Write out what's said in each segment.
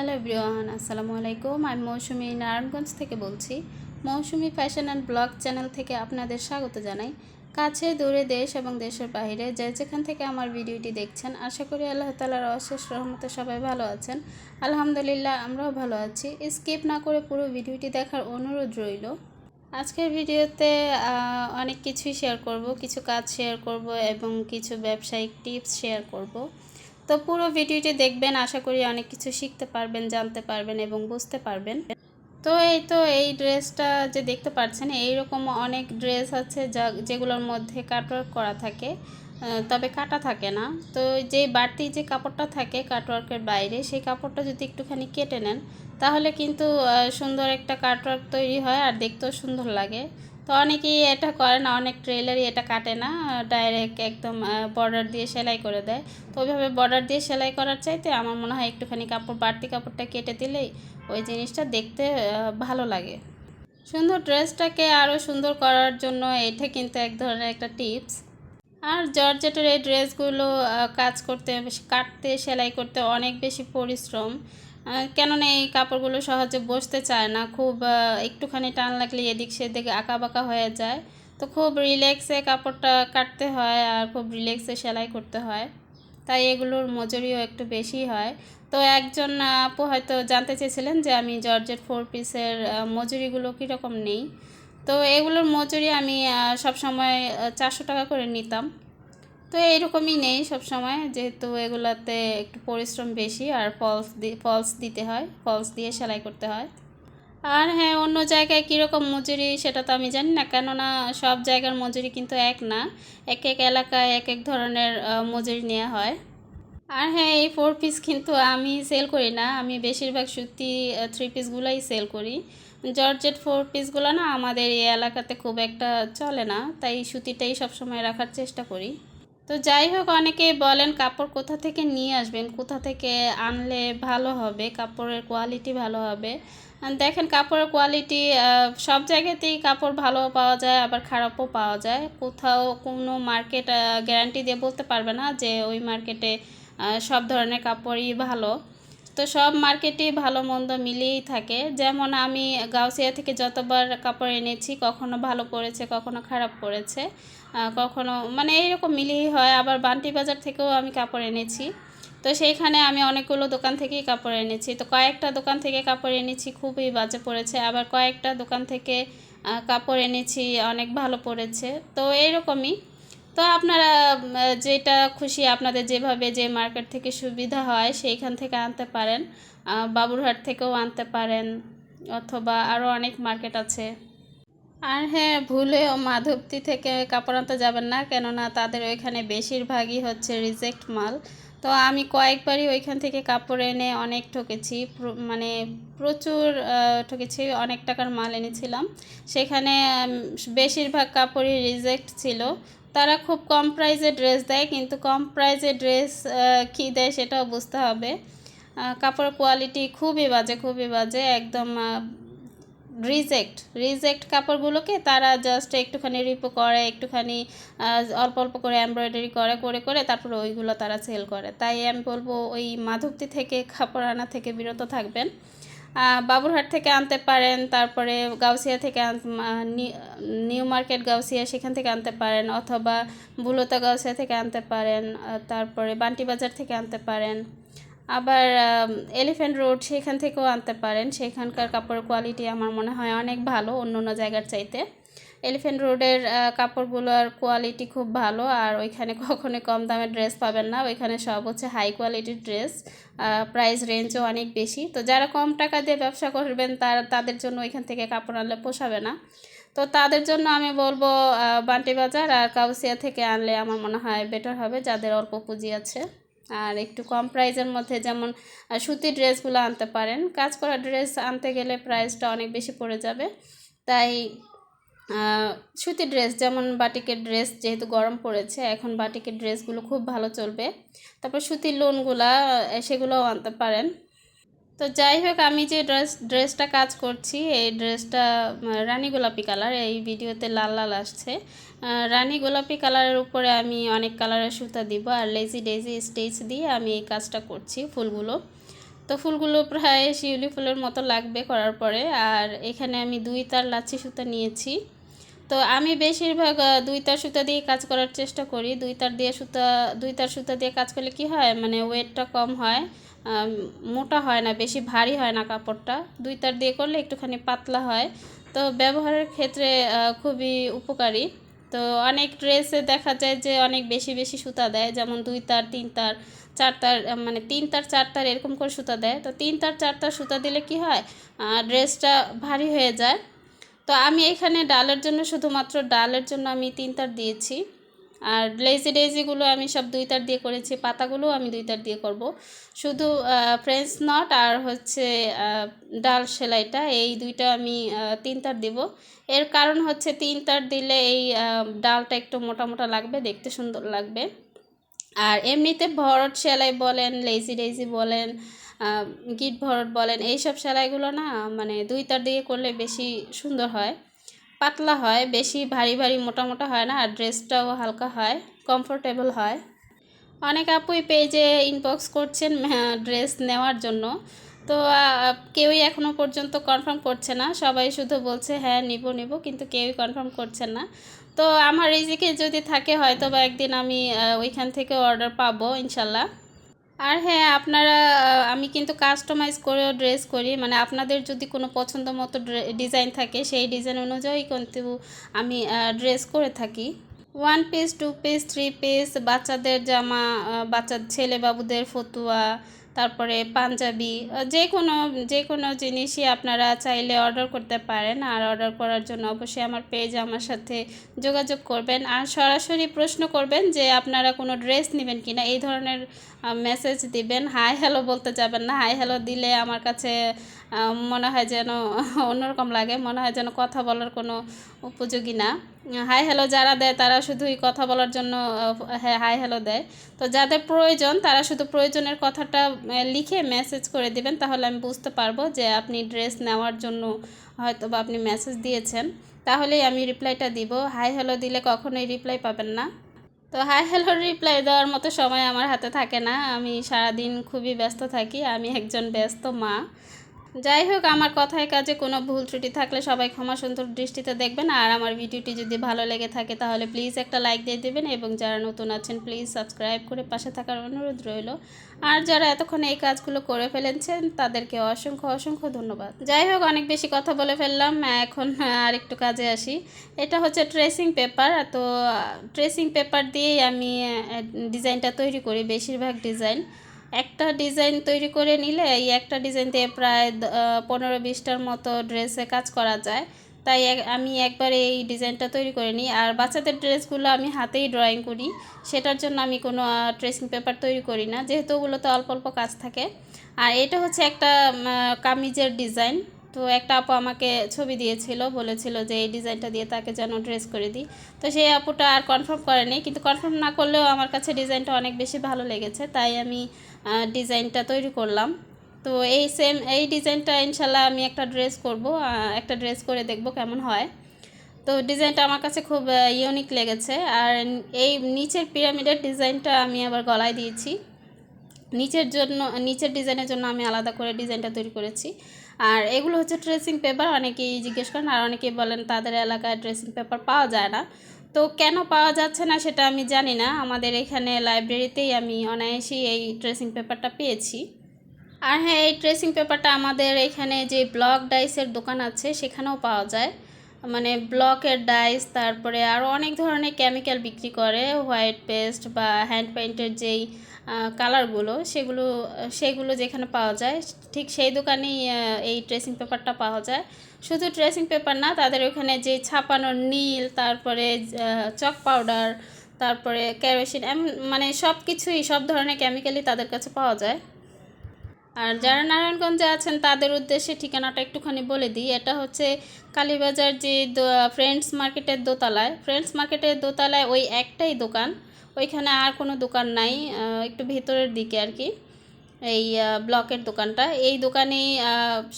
Hello everyone আসসালামু আলাইকুম আমি মৌসুমি নারায়ণগঞ্জ থেকে বলছি। Mousumi fashion and blog channel থেকে আপনাদের স্বাগত জানাই। কাছে, দূরে, দেশ এবং দেশের বাইরে যে যেখান থেকে আমার ভিডিওটি দেখছেন, আশা করি আল্লাহ তালার অশেষ রহমতে সবাই ভালো আছেন। আলহামদুলিল্লাহ, আমরাও ভালো আছি। স্কিপ না করে পুরো ভিডিওটি দেখার অনুরোধ রইল। আজকের ভিডিওতে অনেক কিছুই শেয়ার করব। কিছু কাজ শেয়ার করব এবং কিছু ব্যবসায়িক টিপস শেয়ার করব। তো পুরো ভিডিওটি দেখবেন, আশা করি অনেক কিছু শিখতে পারবেন, জানতে পারবেন এবং বুঝতে পারবেন। তো এই তো এই ড্রেসটা যে দেখতে পাচ্ছেন, এইরকম অনেক ড্রেস আছে যা, যেগুলোর মধ্যে কাটওয়ার্ক করা থাকে তবে কাটা থাকে না। তো যে বাড়তি যে কাপড়টা থাকে কাটওয়ার্কের বাইরে, সেই কাপড়টা যদি একটুখানি কেটে নেন, তাহলে কিন্তু সুন্দর একটা কাটওয়ার্ক তৈরি হয় আর দেখতেও সুন্দর লাগে। তো অনেকেই এটা করে না, অনেক ট্রেলারই এটা কাটে না ডাইরেক্ট একদম বর্ডার দিয়ে সেলাই করে দেয়। তো ওইভাবে বর্ডার দিয়ে সেলাই করার চাইতে আমার মনে হয় একটুখানি কাপড়, বাড়তি কাপড়টা কেটে দিলেই ওই জিনিসটা দেখতে ভালো লাগে। সুন্দর ড্রেসটাকে আরও সুন্দর করার জন্য এটা কিন্তু এক ধরনের একটা টিপস। আর জর্জেটের এই ড্রেসগুলো কাজ করতে, কাটতে, সেলাই করতে অনেক বেশি পরিশ্রম। কেননা এই কাপড়গুলো সহজে বসতে চায় না, খুব একটুখানি টান লাগলে এদিক সেদিক বাঁকা হয়ে যায়। তো খুব রিল্যাক্সে কাপড়টা কাটতে হয় আর খুব রিল্যাক্সে সেলাই করতে হয়। তাই এগুলোর মজুরিও একটু বেশি হয়। তো একজন আপু হয়তো জানতে চেয়েছিলেন যে আমি জর্জেট ফোর পিসের মজুরিগুলো কীরকম নেই। তো এগুলোর মজুরি আমি সব সময় চারশো টাকা করে নিতাম। তো এইরকমই নেই সব সময় যেহেতু এগুলাতে একটু পরিশ্রম বেশি আর ফলস ফলস দিতে হয়, ফলস দিয়ে সেলাই করতে হয়। আর হ্যাঁ অন্য জায়গায় কীরকম মজুরি সেটা তো আমি জানি না, কেননা সব জায়গার মজুরি কিন্তু এক না, এক এক এলাকায় এক এক ধরনের মজুরি নেওয়া হয়। আর হ্যাঁ এই ফোর পিস কিন্তু আমি সেল করি না, আমি বেশিরভাগ সুতি থ্রি পিসগুলোই সেল করি। জর্জেট ফোর পিসগুলো না আমাদের এই এলাকাতে খুব একটা চলে না, তাই সুতিটাই সবসময় রাখার চেষ্টা করি। তো যাই হোক অনেকেই বলেন কাপড় কোথা থেকে নিয়ে আসবেন, কোথা থেকে আনলে ভালো হবে, কাপড়ের কোয়ালিটি ভালো হবে। দেখেন কাপড়ের কোয়ালিটি সব জায়গাতেই কাপড় ভালো পাওয়া যায়, আবার খারাপও পাওয়া যায়। কোথাও কোনো মার্কেট গ্যারান্টি দিয়ে বলতে পারবে না যে ওই মার্কেটে সব ধরনের কাপড়ই ভালো। তো সব মার্কেটেই ভালো মন্দ মিলিয়েই থাকে। যেমন আমি গাউসিয়া থেকে যতবার কাপড় এনেছি, কখনো ভালো পড়েছে কখনো খারাপ পড়েছে কখনো মানে এইরকম মিলিয়েই হয়। আবার বান্টি বাজার থেকেও আমি কাপড় এনেছি। তো সেইখানে আমি অনেকগুলো দোকান থেকেই কাপড় এনেছি। তো কয়েকটা দোকান থেকে কাপড় এনেছি, খুবই বাজে পড়েছে। আবার কয়েকটা দোকান থেকে কাপড় এনেছি, অনেক ভালো পড়েছে। তো এইরকমই। তো আপনারা যেটা খুশি আপনাদের যেভাবে যে মার্কেট থেকে সুবিধা হয়, সেইখান থেকে আনতে পারেন। বাবুরহাট থেকেও আনতে পারেন। অথবা আরও অনেক মার্কেট আছে। আর হ্যাঁ ভুলেও মাধবতী থেকে কাপড় আনতে যাবেন না, কেননা তাদের ওইখানে বেশিরভাগই হচ্ছে রিজেক্ট মাল। তো আমি কয়েকবারই ওইখান থেকে কাপড় এনে অনেক ঠকেছি মানে প্রচুর ঠকেছি, অনেক টাকার মাল এনেছিলাম। সেখানে বেশিরভাগ কাপড়ই রিজেক্ট ছিল। তারা খুব কম প্রাইসে ড্রেস দেয়, কিন্তু কম প্রাইসে ড্রেস কী দেয় সেটাও বুঝতে হবে। কাপড়ের কোয়ালিটি খুবই বাজে খুবই বাজে, একদম রিজেক্ট রিজেক্ট কাপড়গুলোকে তারা জাস্ট একটুখানি রিপো করে, একটুখানি অল্প অল্প করে এমব্রয়ডারি করে করে করে তারপরে ওইগুলো তারা সেল করে। তাই আমি বলব ওই মাধবতী থেকে, কাপড় আনা থেকে বিরত থাকবেন। বাবুরহাট থেকে আনতে পারেন, তারপরে গাউসিয়া থেকে নিউ মার্কেট গাউসিয়া সেখান থেকে আনতে পারেন, অথবা বুলতা গাউসিয়া থেকে আনতে পারেন তারপরে বান্টি বাজার থেকে আনতে পারেন। আবার এলিফ্যান্ট রোড সেখান থেকেও আনতে পারেন। সেখানকার কাপড়ের কোয়ালিটি আমার মনে হয় অনেক ভালো অন্য অন্য জায়গার চাইতে। এলিফ্যান্ট রোডের কাপড়গুলোর কোয়ালিটি খুব ভালো, আর ওইখানে কখনোই কম দামের ড্রেস পাবেন না। ওইখানে সব হচ্ছে হাই কোয়ালিটির ড্রেস প্রাইস রেঞ্জও অনেক বেশি। তো যারা কম টাকা দিয়ে ব্যবসা করবেন, তার, তাদের জন্য ওইখান থেকে কাপড় আনলে পোষাবে না। তো তাদের জন্য আমি বলব বান্টি বাজার আর কাউসিয়া থেকে আনলে আমার মনে হয় বেটার হবে, যাদের অল্প পুঁজি আছে। আর একটু কম প্রাইসের মধ্যে যেমন সুতি সুতির ড্রেসগুলো আনতে পারেন। কাজ করা ড্রেস আনতে গেলে প্রাইসটা অনেক বেশি পড়ে যাবে। তাই সুতি সুতির ড্রেস যেমন বাটিকের ড্রেস যেহেতু গরম পড়েছে, এখন বাটিকের ড্রেসগুলো খুব ভালো চলবে। তারপর সুতির লোনগুলা সেগুলোও আনতে পারেন। তো যাই হোক, আমি যে ড্রেস ড্রেসটা কাজ করছি, এই ড্রেসটা রানী গোলাপি কালার এই ভিডিওতে লাল লাল আসছে। রানী গোলাপি কালারের উপরে আমি অনেক কালারের সুতা দিব আর লেজি ডেজি স্টেচ দিয়ে আমি এই কাজটা করছি ফুলগুলো। তো ফুলগুলো প্রায় শিউলি ফুলের মতো লাগবে করার পরে আর এখানে আমি দুই তার লাচ্ছি সুতা নিয়েছি। তো আমি বেশিরভাগ দুই তার সুতা দিয়ে কাজ করার চেষ্টা করি। দুই তার দিয়ে সুতা দুই তার সুতা দিয়ে কাজ করলে কি হয়? মানে ওয়েটটা কম হয়। মোটা হয় না, বেশি ভারী হয় না কাপড়টা। দুই তার দিয়ে করলে একটুখানি পাতলা হয়। তো ব্যবহারের ক্ষেত্রে খুবই উপকারী। তো অনেক ড্রেসে দেখা যায় যে অনেক বেশি বেশি সুতা দেয়, যেমন দুই তার, তিন তার, চার তার মানে তিন তার, চার তার এরকম করে সুতা দেয়। তো তিন তার, চার তার সুতা দিলে কি হয়? ড্রেসটা ভারী হয়ে যায়। তো আমি এখানে ডালের জন্য শুধুমাত্র ডালের জন্য আমি তিন তার দিয়েছি। আর লেজি ডেজিগুলো আমি সব দুই তার দিয়ে করেছি পাতাগুলো আমি দুই তার দিয়ে করব। শুধু ফ্রেঞ্চ নট আর হচ্ছে ডাল সেলাইটা, এই দুইটা আমি তিন তার দিব। এর কারণ হচ্ছে তিন তার দিলে এই ডালটা একটু মোটা মোটা লাগবে, দেখতে সুন্দর লাগবে। আর এমনিতে ভরট সেলাই বলেন লেজি ডেজি বলেন গিট ভরট বলেন, এইসব সেলাইগুলো না মানে দুই তার দিয়ে করলে বেশি সুন্দর হয়। পাতলা হয়, বেশি ভারী ভারী মোটা মোটা হয় না, আর ড্রেসটাও হালকা হয় কমফোর্টেবল হয়। অনেক আপুই পেজে ইনবক্স করছেন ড্রেস নেওয়ার জন্য। তো কেউই এখনও পর্যন্ত কনফার্ম করছে না, সবাই শুধু বলছে হ্যাঁ নিব নিব, কিন্তু কেউই কনফার্ম করছে না। তো, আমার রিজিকে যদি থাকে হয়তো বা একদিন আমি ওইখান থেকে অর্ডার পাবো, ইনশাল্লাহ। আর হ্যাঁ আপনারা আমি কিন্তু কাস্টমাইজ করেও ড্রেস করি। মানে আপনাদের যদি কোনো পছন্দ মতো ডিজাইন থাকে, সেই ডিজাইন অনুযায়ী কিন্তু আমি ড্রেস করে থাকি। One piece two piece three piece বাচ্চাদের জামা বাচ্চা, ছেলে বাবুদের ফতুয়া তারপরে পাঞ্জাবি যে কোনো যে কোনো জিনিসই আপনারা চাইলে অর্ডার করতে পারেন। আর অর্ডার করার জন্য অবশ্যই আমার পেজ আমার সাথে যোগাযোগ করবেন। আর সরাসরি প্রশ্ন করবেন যে আপনারা কোনো ড্রেস নেবেন কিনা, এই ধরনের মেসেজ দিবেন। হাই হ্যালো বলতে যাবেন না। হাই হ্যালো দিলে আমার কাছে মনে হয় যেন অন্যরকম লাগে। মনে হয় যেন কথা বলার কোনো উপযোগী না। হাই হ্যালো যারা দেয় তারা শুধুই কথা বলার জন্য হ্যাঁ হাই হ্যালো দেয়। তো যাদের প্রয়োজন তারা শুধু প্রয়োজনের কথাটা লিখে মেসেজ করে দেবেন, তাহলে আমি বুঝতে পারব যে আপনি ড্রেস নেওয়ার জন্য হয়তো বা আপনি মেসেজ দিয়েছেন। তাহলেই আমি রিপ্লাইটা দিব। হাই হ্যালো দিলে কখনোই রিপ্লাই পাবেন না। তো হাই হ্যালোর রিপ্লাই দেওয়ার মতো সময় আমার হাতে থাকে না। আমি সারাদিন খুবই ব্যস্ত থাকি। আমি একজন ব্যস্ত মা। যাই হোক, আমার কথায় কাজে কোনো ভুল ত্রুটি থাকলে সবাই ক্ষমা সুন্দর দৃষ্টিতে দেখবেন। আর আমার ভিডিওটি যদি ভালো লেগে থাকে তাহলে প্লিজ একটা লাইক দিয়ে দেবেন এবং যারা নতুন আছেন প্লিজ সাবস্ক্রাইব করে পাশে থাকার অনুরোধ রইল। আর যারা এতক্ষণ এই কাজগুলো করে ফেলেছেন তাদেরকে অসংখ্য অসংখ্য ধন্যবাদ। যাই হোক, অনেক বেশি কথা বলে ফেললাম, এখন আর একটু কাজে আসি। এটা হচ্ছে ট্রেসিং পেপার তো ট্রেসিং পেপার দিয়েই আমি ডিজাইনটা তৈরি করি, বেশিরভাগ ডিজাইন একটা ডিজাইন তৈরি করে নিলে এই একটা ডিজাইন দিয়ে প্রায় পনেরো বিশটার মতো ড্রেসে কাজ করা যায়। তাই আমি একবার এই ডিজাইনটা তৈরি করে নিই। আর বাচ্চাদের ড্রেসগুলো আমি হাতেই ড্রয়িং করি। সেটার জন্য আমি কোনো ট্রেসিং পেপার তৈরি করি না। যেহেতু ওগুলোতে অল্প অল্প কাজ থাকে। আর এটা হচ্ছে একটা কামিজের ডিজাইন। তো একটা আপু আমাকে ছবি দিয়েছিল, বলেছিল যে এই ডিজাইনটা দিয়ে তাকে যেন ড্রেস করে দিই। তো সেই আপুটা আর কনফার্ম করেনি। কিন্তু কনফার্ম না করলেও আমার কাছে ডিজাইনটা অনেক বেশি ভালো লেগেছে। তাই আমি ডিজাইনটা তৈরি করলাম। তো এই সেম, এই ডিজাইনটা ইনশাল্লাহ আমি একটা ড্রেস করব একটা ড্রেস করে দেখব কেমন হয়। তো ডিজাইনটা আমার কাছে খুব ইউনিক লেগেছে। আর এই নিচের পিরামিডের ডিজাইনটা আমি আবার গলায় দিয়েছি। নিচের জন্য, নিচের ডিজাইনের জন্য আমি আলাদা করে ডিজাইনটা তৈরি করেছি। আর এগুলো হচ্ছে ট্রেসিং পেপার অনেকেই জিজ্ঞেস করেন, আর অনেকেই বলেন তাদের এলাকায় ড্রেসিং পেপার পাওয়া যায় না। তো কেন পাওয়া যাচ্ছে না সেটা আমি জানি না। আমাদের এখানে লাইব্রেরিতেই আমি অনায়াসেই এই ট্রেসিং পেপারটা পেয়েছি। আর হ্যাঁ এই ট্রেসিং পেপারটা আমাদের এখানে যে ব্লক ডাইসের দোকান আছে, সেখানেও পাওয়া যায়। মানে ব্লকের ডাইস, তারপরে আরও অনেক ধরনের কেমিক্যাল বিক্রি করে, হোয়াইট পেস্ট বা হ্যান্ড পেন্টের যেই কালারগুলো, সেগুলো সেগুলো যেখানে পাওয়া যায়, ঠিক সেই দোকানেই এই ট্রেসিং পেপারটা পাওয়া যায়। শুধু ট্রেসিং পেপার না, তাদের ওখানে যে ছাপানোর নীল, তারপরে চক পাউডার, তারপরে ক্যারোসিন এমন মানে সব কিছুই সব ধরনের কেমিক্যালই তাদের কাছে পাওয়া যায়। আর যারা নারায়ণগঞ্জে আছেন, তাদের উদ্দেশ্যে ঠিকানাটা একটুখানি বলে দিই। এটা হচ্ছে কালীবাজার যে ফ্রেন্ডস মার্কেটের দোতলায়। ফ্রেন্ডস মার্কেটের দোতলায় ওই একটাই দোকান। ওইখানে আর কোনো দোকান নাই একটু ভেতরের দিকে আর কি। এই ব্লকের দোকানটা। এই দোকানেই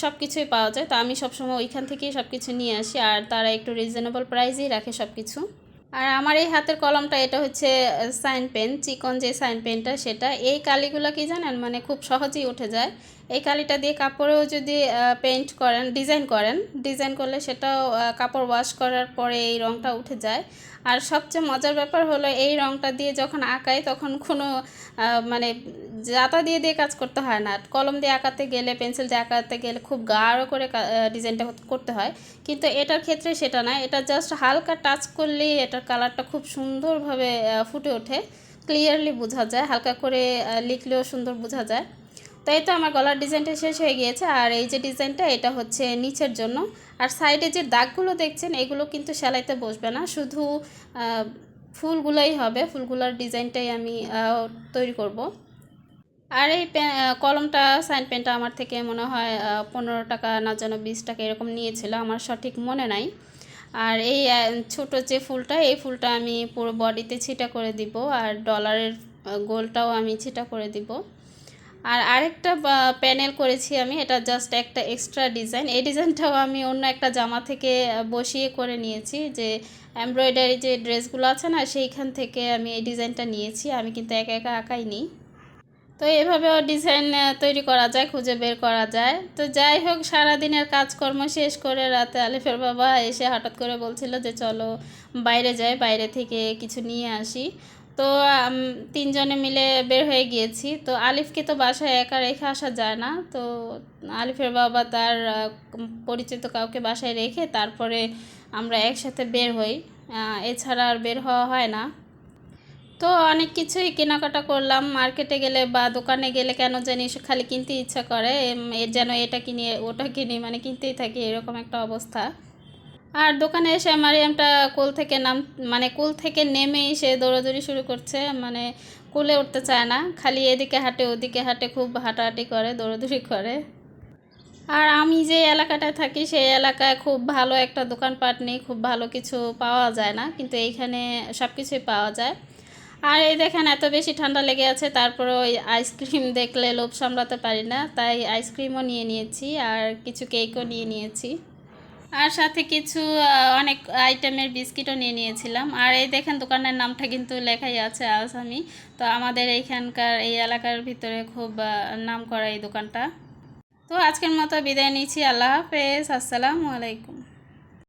সব কিছুই পাওয়া যায়। তো আমি সবসময় ওইখান থেকেই সব কিছু নিয়ে আসি। আর তারা একটু রিজনেবল প্রাইসেই রাখে সব কিছু আর আমার এই হাতের কলমটা, এটা হচ্ছে সাইন পেন, চিকন যে সাইন পেনটা, সেটা এই কালিগুলো কি জানেন? মানে খুব সহজেই উঠে যায়। এই কালিটা দিয়ে কাপড়েও যদি পেন্ট করেন ডিজাইন করেন ডিজাইন করলে সেটাও কাপড় ওয়াশ করার পরে এই রঙটা উঠে যায়। আর সবচেয়ে মজার ব্যাপার হলো এই রঙটা দিয়ে যখন আঁকাই তখন কোনো মানে জাতা দিয়ে দিয়ে কাজ করতে হয় না। কলম দিয়ে আঁকাতে গেলে, পেন্সিল দিয়ে আঁকাতে গেলে খুব গাঢ় করে ডিজাইনটা করতে হয়। কিন্তু এটার ক্ষেত্রে সেটা না, এটা জাস্ট হালকা টাচ করলেই এটার কালারটা খুব সুন্দরভাবে ফুটে ওঠে। ক্লিয়ারলি বোঝা যায়, হালকা করে লিখলেও সুন্দর বোঝা যায়। তো এই তো আমার গলার ডিজাইনটা শেষ হয়ে গিয়েছে, আর এই যে ডিজাইনটা এটা হচ্ছে নিচের জন্য। আর সাইডে যে দাগগুলো দেখছেন, এগুলো কিন্তু সেলাইতে বসবে না, শুধু ফুলগুলোই হবে, ফুলগুলোর ডিজাইনটাই আমি তৈরি করব। আর এই কলমটা, সাইন পেনটা আমার থেকে মনে হয় পনেরো টাকা না যেন বিশ টাকা এরকম নিয়েছিল, আমার সঠিক মনে নাই। আর এই ছোট যে ফুলটা, এই ফুলটা আমি পুরো বডিতে ছিটা করে দিব, আর ডলারের গোলটাও আমি ছিটা করে দিব। আর আরেকটা প্যানেল করেছি আমি, এটা জাস্ট একটা এক্সট্রা ডিজাইন এই ডিজাইনটাও আমি অন্য একটা জামা থেকে বসিয়ে করে নিয়েছি যে এমব্রয়ডারি যে ড্রেসগুলো আছে না, সেইখান থেকে আমি এই ডিজাইনটা নিয়েছি। আমি কিন্তু একা একা আঁকাইনি তো এভাবেও ডিজাইন তৈরি করা যায়, খুঁজে বের করা যায়। তো যাই হোক, সারাদিনের কাজকর্ম শেষ করে রাতে আলিফের বাবা এসে হঠাৎ করে বলছিল যে, চলো বাইরে যাই, বাইরে থেকে কিছু নিয়ে আসি। তো তিনজনে মিলে বের হয়ে গিয়েছি। তো আলিফকে তো বাসায় একা রেখে আসা যায় না। তো আলিফের বাবা তার পরিচিত কাউকে বাসায় রেখে তারপরে আমরা একসাথে বের হই। এছাড়া আর বের হওয়া হয় না। তো অনেক কিছুই কেনাকাটা করলাম। মার্কেটে গেলে বা দোকানে গেলে কেন জানি খালি কিনতে ইচ্ছা করে। যেন এটা কিনি, ওটা কিনি মানে কিনতেই থাকি, এরকম একটা অবস্থা। আর দোকানে এসে মারিয়ামটা কোল থেকে নাম মানে কোল থেকে নেমেই সে দৌড়াদৌড়ি শুরু করছে। মানে কোলে উঠতে চায় না, খালি এদিকে হাঁটে, ওদিকে হাঁটে, খুব হাঁটাহাঁটি করে, দৌড়াদৌড়ি করে। আর আমি যে এলাকাটায় থাকি, সেই এলাকায় খুব ভালো একটা দোকানপাট নেই, খুব ভালো কিছু পাওয়া যায় না, কিন্তু এইখানে সব কিছুই পাওয়া যায়। আর এই দেখেন, এত বেশি ঠান্ডা লেগে আছে তারপরে ওই আইসক্রিম দেখলে লোভ সামলাতে পারি না, তাই আইসক্রিমও নিয়ে নিয়েছি, আর কিছু কেকও নিয়ে নিয়েছি। আর সাথে কিছু অনেক আইটেমের বিস্কিটও নিয়ে নিয়েছিলাম। আর এই দেখেন দোকানের নামটা কিন্তু লেখাই আছে আসামি তো আমাদের এইখানকার এই এলাকার ভিতরে খুব নাম করা এই দোকানটা। তো আজকের মতো বিদায় নিচ্ছি। আল্লাহ হাফেজ। আসসালামু আলাইকুম।